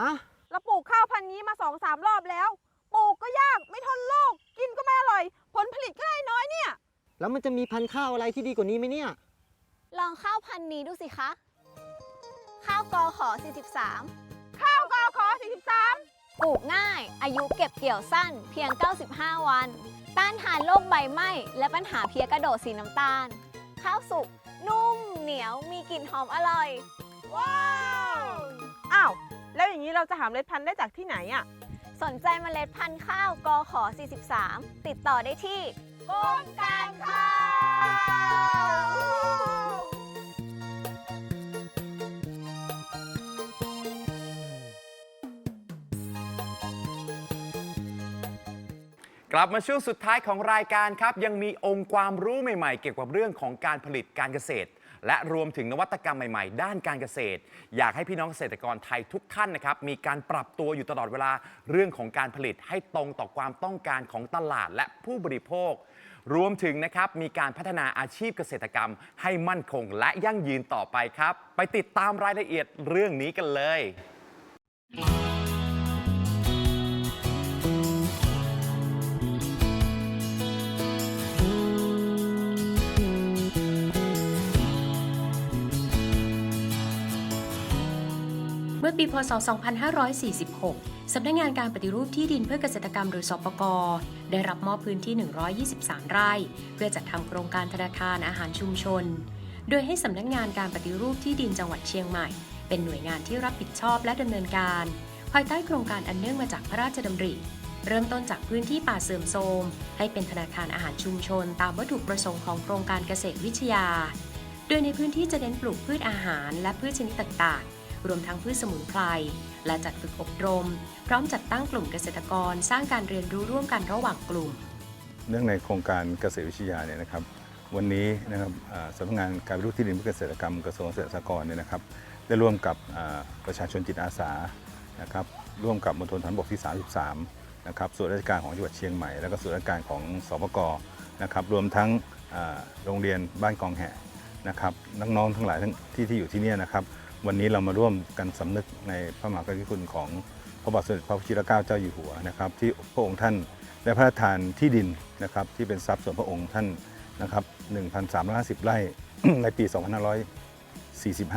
ฮะ เราปลูกข้าวพันธุ์นี้มาสองสามรอบแล้ว ปลูกก็ยากไม่ทนโรคกินก็ไม่อร่อย ผลผลิตก็ได้น้อยเนี่ย แล้วมันจะมีพันธุ์ข้าวอะไรที่ดีกว่านี้ไหมเนี่ย ลองข้าวพันธุ์นี้ดูสิคะ ข้าวกอขอ 43 ข้าวกอขอ 43 ปลูกง่าย อายุเก็บเกี่ยวสั้น เพียง 95 วัน ต้านทานโรคใบไหม้และปัญหาเพี้ยกระโดดสีน้ำตาล ข้าวสุก นุ่มเหนียวมีกลิ่นหอมอร่อย ว้าว อ้าว แล้วอย่างนี้เราจะหาเมล็ดพันธุ์ได้จากที่ไหนอะ สนใจเมล็ดพันธุ์ข้าวกอขอ 43 ติดต่อได้ที่กรมการข้าว ลับมาช่วงสุดท้ายของรายการครับ ยังมีองค์ความรู้ใหม่ๆ เกี่ยวกับเรื่องของการผลิตการเกษตร และรวมถึงนวัตกรรมใหม่ๆ ด้านการเกษตร อยากให้พี่น้องเกษตรกรไทยทุกท่านนะครับมีการปรับตัวอยู่ตลอดเวลาเรื่องของการผลิตให้ตรงต่อความต้องการของตลาดและผู้บริโภค รวมถึงนะครับมีการพัฒนาอาชีพเกษตรกรรม ให้มั่นคงและยั่งยืนต่อไปครับ ไปติดตามรายละเอียดเรื่องนี้กันเลย มื่อปีพศ 2546 สำนักงานการปฏิรูปที่ดินเพื่อเกษตรกรรมหรือสปกได้รับมอบพื้นที่ 123 ไร่ เพื่อจัดทำโครงการธนาคารอาหารชุมชน โดยให้สำนักงานการปฏิรูปที่ดินจังหวัดเชียงใหม่ เป็นหน่วยงานที่รับผิดชอบและดำเนินการ ภายใต้โครงการอันเนื่องมาจากพระราชดำริ เริ่มต้นจากพื้นที่ป่าเสื่อมโทรมให้เป็นธนาคารอาหารชุมชน ตามวัตถุประสงค์ของโครงการเกษตรวิทยา โดยในพื้นที่จะเน้นปลูกพืชอาหาร และพืชชนิดต่างๆ รวมทั้งพืชสมุนไพร และจัดฝึกอบรม พร้อมจัดตั้งกลุ่มเกษตรกรสร้างการเรียนรู้ร่วมกันระหว่างกลุ่ม เนื่องในโครงการเกษตรวิทยาเนี่ยนะครับ วันนี้นะครับสำนักงานการปฏิรูปที่ดินเพื่อเกษตรกรรมกระทรวงเกษตรกรเนี่ยนะครับ ได้ร่วมกับประชาชนจิตอาสานะครับร่วมกับมณฑลฐานบกที่ 33 นะครับ ส่วนราชการของจังหวัดเชียงใหม่ แล้วก็ส่วนราชการของสปกนะครับ รวมทั้งโรงเรียนบ้านกองแห่นะครับ น้องๆทั้งหลายทั้งที่ที่อยู่ที่นี่นะครับ วันนี้เรามาร่วมกันสำนึกในพระมหากรุณาธิคุณของพระบาทสมเด็จพระวชิรเกล้าเจ้าอยู่หัวนะครับ ที่พระองค์ท่านได้พระราชทานที่ดินนะครับที่เป็นทรัพย์ส่วนพระองค์ท่านนะครับ 1,350 ไร่ ในปี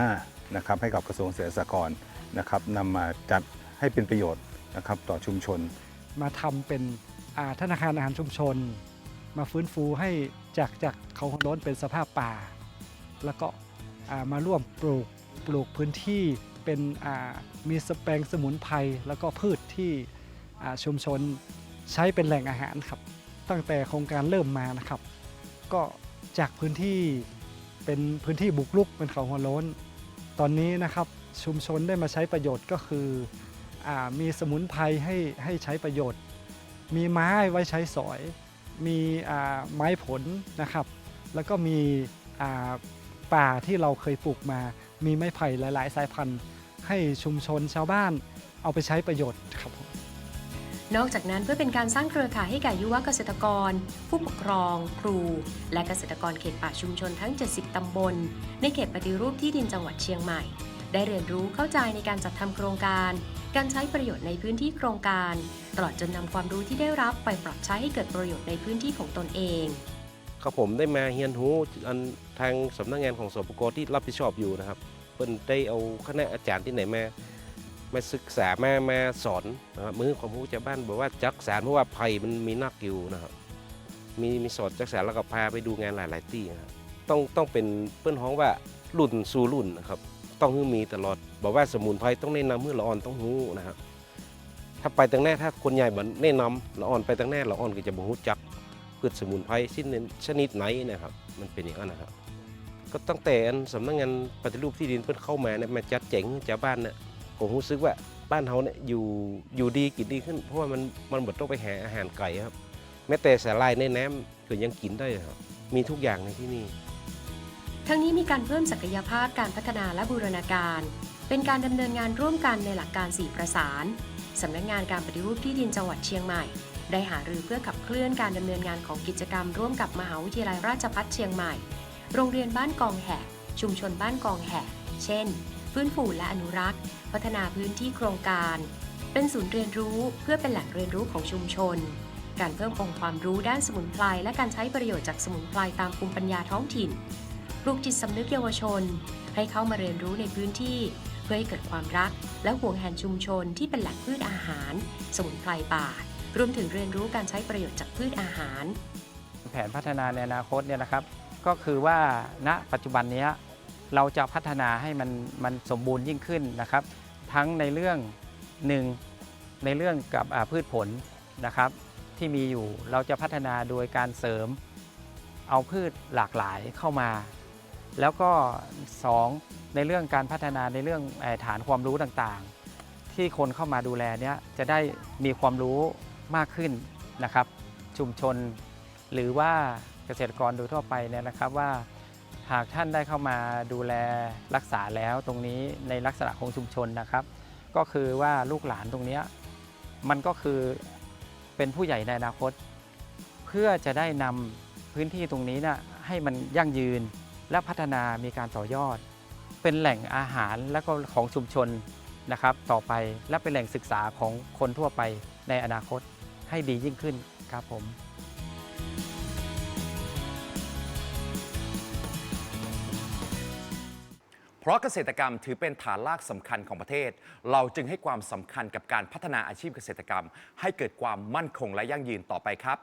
2545 นะครับให้กับกระทรวงเกษตรสหกรณ์นะครับนำมาจัดให้เป็นประโยชน์นะครับต่อชุมชน มาทำเป็นธนาคารอาหารชุมชน มาฟื้นฟูให้จากจากเขาโล้นเป็นสภาพป่า แล้วก็มาร่วมปลูก ปลูกพื้นที่เป็นมีสแปงสมุนไพรแล้วก็พืชที่ชุมชนใช้เป็นแหล่งอาหารครับ ตั้งแต่โครงการเริ่มมานะครับ ก็จากพื้นที่เป็นพื้นที่บุกรุกเป็นเขาหัวโล้น ตอนนี้นะครับชุมชนได้มาใช้ประโยชน์ก็คืออมีสมุนไพรให้ให้ใช้ประโยชน์ มีไม้ไว้ใช้สอย มีอ่าไม้ผลนะครับ แล้วก็มีป่าที่เราเคยปลูกมา มีไม้ไผ่หลาย ๆ สายพันธุ์ ให้ชุมชนชาวบ้านเอาไปใช้ประโยชน์ครับผมนอกจากนั้นเพื่อเป็นการสร้างเครือข่ายให้แก่ยุวเกษตรกร ผู้ปกครอง ครู และเกษตรกรเขตป่าชุมชนทั้ง 70 ตำบล ในเขตปฏิรูปที่ดินจังหวัดเชียงใหม่ ได้เรียนรู้เข้าใจในการจัดทำโครงการ การใช้ประโยชน์ในพื้นที่โครงการ ตลอดจนนำความรู้ที่ได้รับไปปรับใช้ให้เกิดประโยชน์ในพื้นที่ของตนเอง ครับผมได้มาเฮียนหูอันทางสำนักงานของสปกที่รับผิดชอบอยู่นะครับเพิ่นได้เอาคณะอาจารย์ที่ไหนมามาศึกษามามาสอนนะครับมือความรู้ชาวบ้านบอกว่าจักสารเพราะว่าภัยมันมีนักอยู่นะครับ มีมีสอนจักสารแล้วก็พาไปดูงานหลาย ๆ ที่นะครับต้องต้องเป็นเพื่อนฮ้องว่ารุ่นสู่รุ่นนะครับต้องให้มีตลอดบอกว่าสมุนไพรต้องแนะนำเมื่อละอ่อนต้องหูนะครับถ้าไปตั้งแน่ถ้าคนใหญ่บันแนะนำละอ่อนไปตั้งแน่ละอ่อนก็จะบ่ฮู้จัก พืชสมุนไพรชนิดชนิดไหนนะครับ มันเป็นอย่างนั้นนะครับ ก็ตั้งแต่สำนักงานปฏิรูปที่ดินเพิ่นเข้ามาเนี่ยมาจัดเจ๋งชาบ้านเนี่ยผมรู้สึกว่าบ้านเฮาเนี่ยอยู่อยู่ดีกินดีขึ้น เพราะว่ามันมันหมดต้องไปหาอาหารไก่ครับ แม้แต่สาลายในน้ำก็ยังกินได้ครับ มีทุกอย่างในที่นี่ ทั้งนี้มีการเพิ่มศักยภาพการพัฒนาและบูรณาการ เป็นการดำเนินงานร่วมกันในหลักการ 4 ประสานสำนักงานการปฏิรูปที่ดินจังหวัดเชียงใหม่ ได้หารือเพื่อขับ เคลื่อนการดำเนินงานของกิจกรรม ร่วมกับมหาวิทยาลัยราชภัฏเชียงใหม่ โรงเรียนบ้านกองแหกชุมชนบ้านกองแหกเช่น ฟื้นฟูและอนุรักษ์ พัฒนาพื้นที่โครงการ เป็นศูนย์เรียนรู้เพื่อเป็นแหล่งเรียนรู้ของชุมชน การเพิ่มองค์ความรู้ด้านสมุนไพรและการใช้ประโยชน์จากสมุนไพรตามภูมิปัญญาท้องถิ่น ปลูกจิตสำนึกเยาวชน ให้เข้ามาเรียนรู้ในพื้นที่ เพื่อให้เกิดความรัก และห่วงแหนชุมชนที่เป็นแหล่งพืชอาหาร สมุนไพรป่า รวมถึงเรียนรู้การใช้ประโยชน์จากพืชอาหาร แผนพัฒนาในอนาคตเนี่ยนะครับ ก็คือว่าณปัจจุบันนี้เราจะพัฒนาให้มันมันสมบูรณ์ยิ่งขึ้นนะครับ ทั้งในเรื่องหนึ่งในเรื่องกับพืชผลนะครับ ที่มีอยู่เราจะพัฒนาโดยการเสริมเอาพืชหลากหลายเข้ามา แล้วก็สองในเรื่องการพัฒนาในเรื่องฐานความรู้ต่างๆ ที่คนเข้ามาดูแลเนี้ยจะได้มีความรู้ มากขึ้นนะครับ ชุมชนหรือว่าเกษตรกรโดยทั่วไปเนี่ยนะครับว่าหากท่านได้เข้ามาดูแลรักษาแล้วตรงนี้ในลักษณะของชุมชนนะครับ ก็คือว่าลูกหลานตรงนี้มันก็คือเป็นผู้ใหญ่ในอนาคต เพื่อจะได้นำพื้นที่ตรงนี้นะให้มันยั่งยืนและพัฒนามีการต่อยอด เป็นแหล่งอาหารและก็ของชุมชนนะครับ ต่อไปและเป็นแหล่งศึกษาของคนทั่วไปในอนาคต ให้ดียิ่งขึ้นครับผมเพราะเกษตรกรรมถือเป็นฐานรากสำคัญของประเทศ เราจึงให้ความสำคัญกับการพัฒนาอาชีพเกษตรกรรม ให้เกิดความมั่นคงและยั่งยืนต่อไปครับ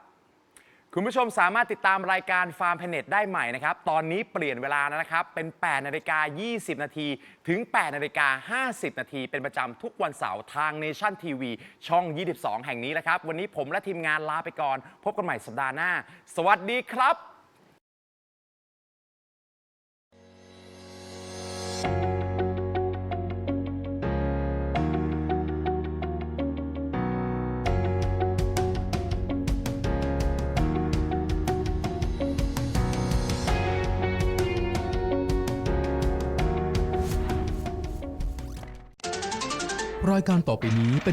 คุณผู้ชมสามารถติดตามรายการฟาร์มแพเน็ตได้ใหม่นะครับ ตอนนี้เปลี่ยนเวลาแล้วนะครับ เป็น 8 นาฬิกา 20 นาที ถึง 8 นาฬิกา 50 นาที เป็นประจำทุกวันเสาร์ทาง Nation TV ช่อง 22 แห่งนี้นะครับ วันนี้ผมและทีมงานลาไปก่อน พบกันใหม่สัปดาห์หน้า สวัสดีครับายการต่อไปนี้เป็น